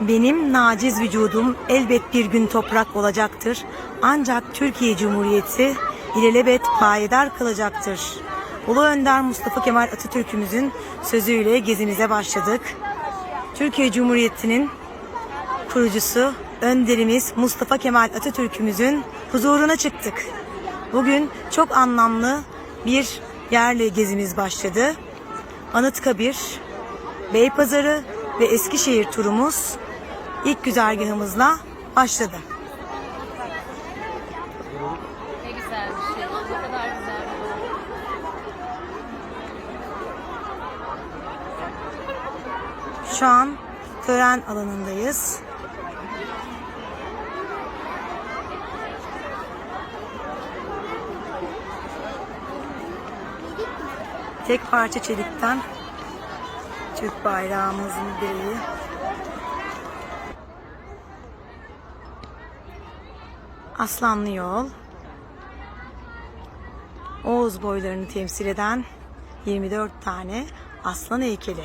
Benim naciz vücudum elbet bir gün toprak olacaktır. Ancak Türkiye Cumhuriyeti ilelebet payidar kalacaktır. Ulu Önder Mustafa Kemal Atatürk'ümüzün sözüyle gezimize başladık. Türkiye Cumhuriyeti'nin kurucusu önderimiz Mustafa Kemal Atatürk'ümüzün huzuruna çıktık. Bugün çok anlamlı bir yerle gezimiz başladı. Anıtkabir, Beypazarı ve Eskişehir turumuz ilk güzergahımızla başladı. Ne güzel bir şey. Ne kadar güzel. Şu an tören alanındayız. Tek parça çelikten Türk bayrağımızın direği. Aslanlı yol. Oğuz boylarını temsil eden 24 tane aslan heykeli.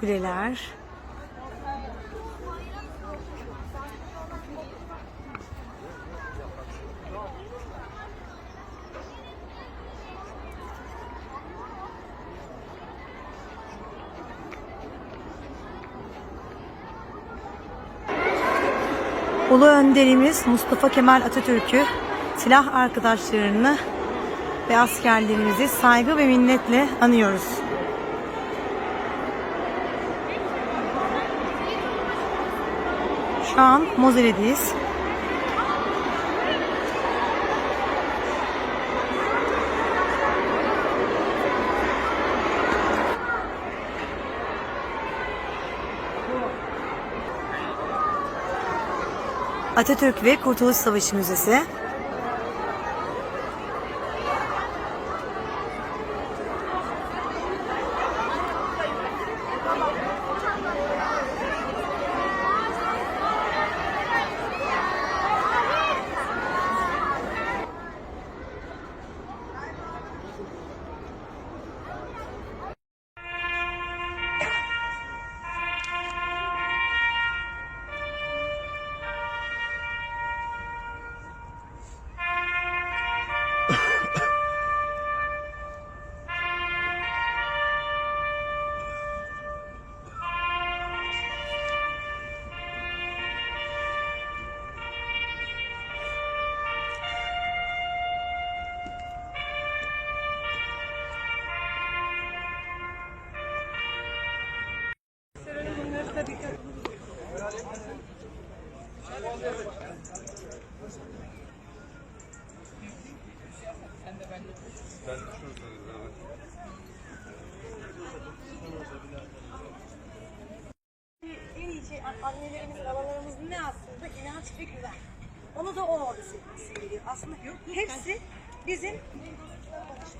Kuleler. Ulu önderimiz Mustafa Kemal Atatürk'ü, silah arkadaşlarını ve askerlerimizi saygı ve minnetle anıyoruz. Şu an Mozel'deyiz. Atatürk ve Kurtuluş Savaşı Müzesi. En iyi şey annelerimiz, babalarımızın ne aslında inanç ve güven. Onu da o orada simgeliyor. Aslında hepsi bizim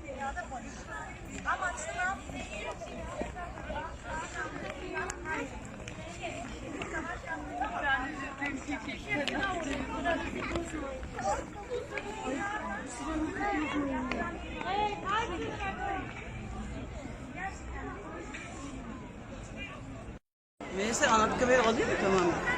dünyada barış. Ama işte ne yapıyoruz? Neyse Anıtkabir'i alayım mı tamamen?